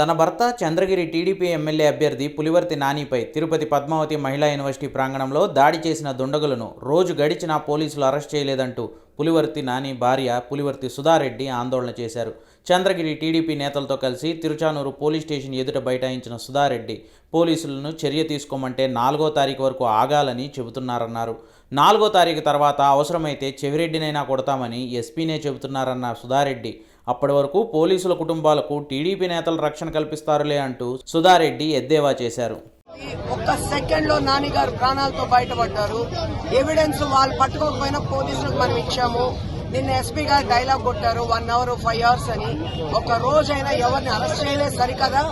తన భర్త Chandragiri TDP MLA అభ్యర్థి పులివర్తి నానిపై తిరుపతి పద్మావతి మహిళా యూనివర్సిటీ ప్రాంగణంలో దాడి చేసిన దుండగులను రోజు గడిచినా పోలీసులు అరెస్ట్ చేయలేదంటూ పులివర్తి నాని భార్య పులివర్తి సుధారెడ్డి ఆందోళన చేశారు. చంద్రగిరి టీడీపీ నేతలతో కలిసి తిరుచానూరు పోలీస్ స్టేషన్ ఎదుట బైఠాయించిన సుధారెడ్డి పోలీసులను చర్య తీసుకోమంటే నాలుగో తారీఖు వరకు ఆగాలని చెబుతున్నారన్నారు. నాలుగో తారీఖు తర్వాత అవసరమైతే చెవిరెడ్డినైనా కొడతామని ఎస్పీనే చెబుతున్నారన్న సుధారెడ్డి. అప్పటి వరకు పోలీసుల కుటుంబాలకు టీడీపీ నేతలు రక్షణ కల్పిస్తారులే అంటూ సుధారెడ్డి ఎద్దేవా చేశారు. ఒక్క సెకండ్లో నాని గారు ప్రాణాలతో బయటపడ్డారు. ఎవిడెన్స్ వాళ్ళు పట్టుకోకపోయినా పోలీసులకు మనం ఇచ్చాము. నిన్న ఎస్పీ గారు డైలాగ్ కొట్టారు వన్ అవర్ ఫైవ్ అవర్స్ అని. ఒక రోజైనా ఎవరిని అరెస్ట్ చేయలేదు సరికదా?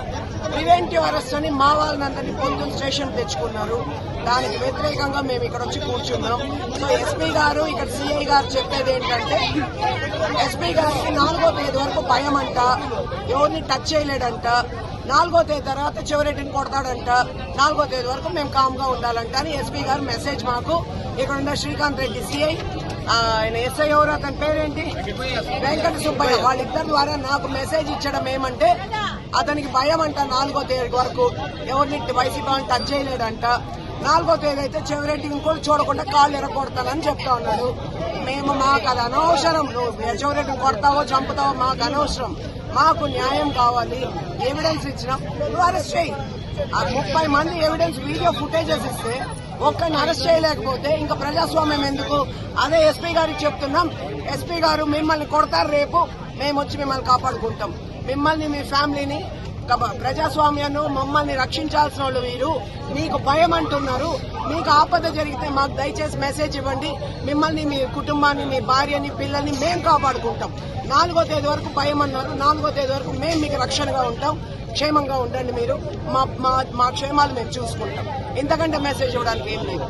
ప్రివెంటివ్ అరెస్ట్ అని మా వాళ్ళందరినీ పొందుల స్టేషన్ తెచ్చుకున్నారు. దానికి వ్యతిరేకంగా మేము ఇక్కడ వచ్చి కూర్చున్నాం. సో ఎస్పీ గారు ఇక్కడ సిఐ గారు చెప్పేది ఏంటంటే ఎస్పీ గారికి నాలుగో తేదీ వరకు భయం అంట ఎవరిని టచ్ చేయలేడంట. నాలుగో తేదీ తర్వాత చివరెడ్డిని కొడతాడంట. నాలుగో తేదీ వరకు మేము కామ్గా ఉండాలంట అని ఎస్పీ గారు మెసేజ్ మాకు. ఇక్కడ ఉన్న శ్రీకాంత్ రెడ్డి సిఐ ఆయన ఎస్ఐ ఎవరు అతని పేరేంటి? వెంకట సుబ్బయ్య. వాళ్ళిద్దరి ద్వారా నాకు మెసేజ్ ఇచ్చడం ఏమంటే అతనికి భయం అంట నాలుగో తేదీ వరకు ఎవరిని వైసీపీ వాళ్ళని టచ్ చేయలేదంట. నాలుగో తేదీ అయితే చెవిరెడ్డి ఇంకోటి చూడకుండా కాళ్ళు ఎరగొడతానని చెప్తా ఉన్నాడు. మేము మాకు అది అనవసరం. నువ్వు చెవిరెడ్డిని కొడతావో చంపుతావో మాకు అనవసరం. మాకు న్యాయం కావాలి. ఎవిడెన్స్ ఇచ్చినా నువ్వు అరెస్ట్ చేయి. ఆ ముప్పై మంది ఎవిడెన్స్ వీడియో ఫుటేజెస్ ఇస్తే ఒక్కరిని అరెస్ట్ చేయలేకపోతే ఇంకా ప్రజాస్వామ్యం ఎందుకు? అదే ఎస్పీ గారికి చెప్తున్నాం. ఎస్పీ గారు మిమ్మల్ని కొడతారు రేపు. మేము వచ్చి మిమ్మల్ని కాపాడుకుంటాం. మిమ్మల్ని మీ ఫ్యామిలీని ప్రజాస్వామ్యాన్ని మమ్మల్ని రక్షించాల్సిన వాళ్ళు వీరు. మీకు భయం అంటున్నారు. మీకు ఆపద జరిగితే మాకు దయచేసి మెసేజ్ ఇవ్వండి. మిమ్మల్ని మీ కుటుంబాన్ని మీ భార్యని పిల్లల్ని మేము కాపాడుకుంటాం. నాలుగో తేదీ వరకు భయం అన్నారు. నాలుగో తేదీ వరకు మేము మీకు రక్షణగా ఉంటాం. క్షేమంగా ఉండండి మీరు. మా మా మా క్షేమాలు మేము చూసుకుంటాం. ఇంతకంటే మెసేజ్ ఇవ్వడానికి ఏం లేదు.